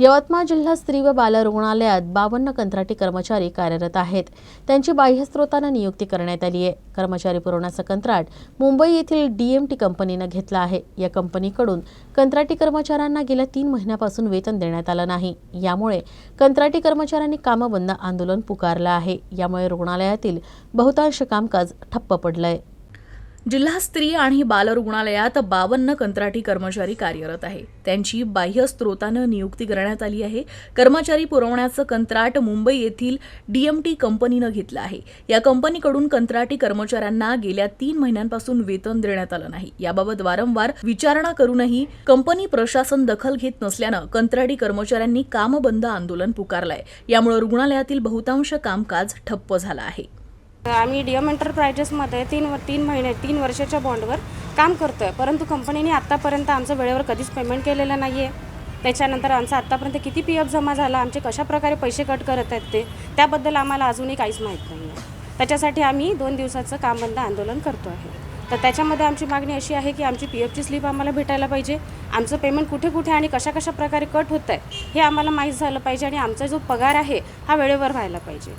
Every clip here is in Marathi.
यवतमाळ जिल्हा स्त्री व बाल रुग्णालयात बावन्न कंत्राटी कर्मचारी कार्यरत आहेत. त्यांची बाह्यस्त्रोतानं नियुक्ती करण्यात आली आहे. कर्मचारी पुरवण्याचं कंत्राट मुंबई येथील डीएमटी कंपनीनं घेतलं आहे. या कंपनीकडून कंत्राटी कर्मचाऱ्यांना गेल्या तीन महिन्यापासून वेतन देण्यात आलं नाही. यामुळे कंत्राटी कर्मचाऱ्यांनी कामबंद आंदोलन पुकारलं आहे. यामुळे रुग्णालयातील बहुतांश कामकाज ठप्प पडलं आहे जिल्हा स्त्री आणि बाल रुग्णालयात बावन्न कंत्राटी कर्मचारी कार्यरत आहे. त्यांची बाह्य स्त्रोतानं नियुक्ती करण्यात आली आहे. कर्मचारी पुरवण्याचं कंत्राट मुंबई येथील डीएमटी कंपनीनं घेतलं आहे. या कंपनीकडून कंत्राटी कर्मचाऱ्यांना गेल्या तीन महिन्यांपासून वेतन देण्यात आलं नाही. याबाबत वारंवार विचारणा करूनही कंपनी प्रशासन दखल घेत नसल्यानं कंत्राटी कर्मचाऱ्यांनी कामबंद आंदोलन पुकारलंय. यामुळे रुग्णालयातील बहुतांश कामकाज ठप्प झालं आहे. आम्ही डीएम एंटरप्राइजेसमध्ये तीन व तीन महिने तीन वर्षाच्या बॉन्डवर काम करतो आहे परंतु कंपनीने आत्तापर्यंत आमचं वेळेवर कधीच पेमेंट केलेलं नाही आहे त्याच्यानंतर आमचं आत्तापर्यंत किती पी एफ जमा झाला आमचे कशाप्रकारे पैसे कट करत आहेत ते त्याबद्दल आम्हाला अजूनही काहीच माहीत नाही आहे त्याच्यासाठी आम्ही दोन दिवसाचं काम बंद आंदोलन करतो आहे. तर त्याच्यामध्ये आमची मागणी अशी आहे की आमची पी एफची स्लिप आम्हाला भेटायला पाहिजे. आमचं पेमेंट कुठे कुठे आणि कशा कशा प्रकारे कट होत आहे हे आम्हाला माहीत झालं पाहिजे आणि आमचा जो पगार आहे हा वेळेवर व्हायला पाहिजे.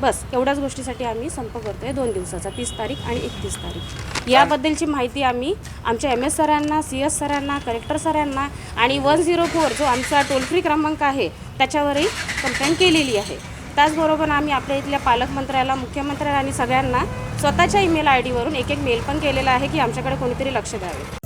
बस एवढ्याच गोष्टीसाठी आम्ही संप करतो आहे दोन दिवसाचा तीस तारीख आणि एकतीस तारीख. याबद्दलची माहिती आम्ही आमच्या एम एस सरांना सी एस सरांना कलेक्टर सरांना आणि वन झिरो फोर जो आमचा टोल फ्री क्रमांक आहे त्याच्यावरही कंप्लेंट केलेली आहे. त्याचबरोबर आम्ही आपल्या इथल्या पालकमंत्र्याला मुख्यमंत्र्याला आणि सगळ्यांना स्वतःच्या ईमेल आय डीवरून एक एक मेल पण केलेला आहे की आमच्याकडे कोणीतरी लक्ष द्यावे.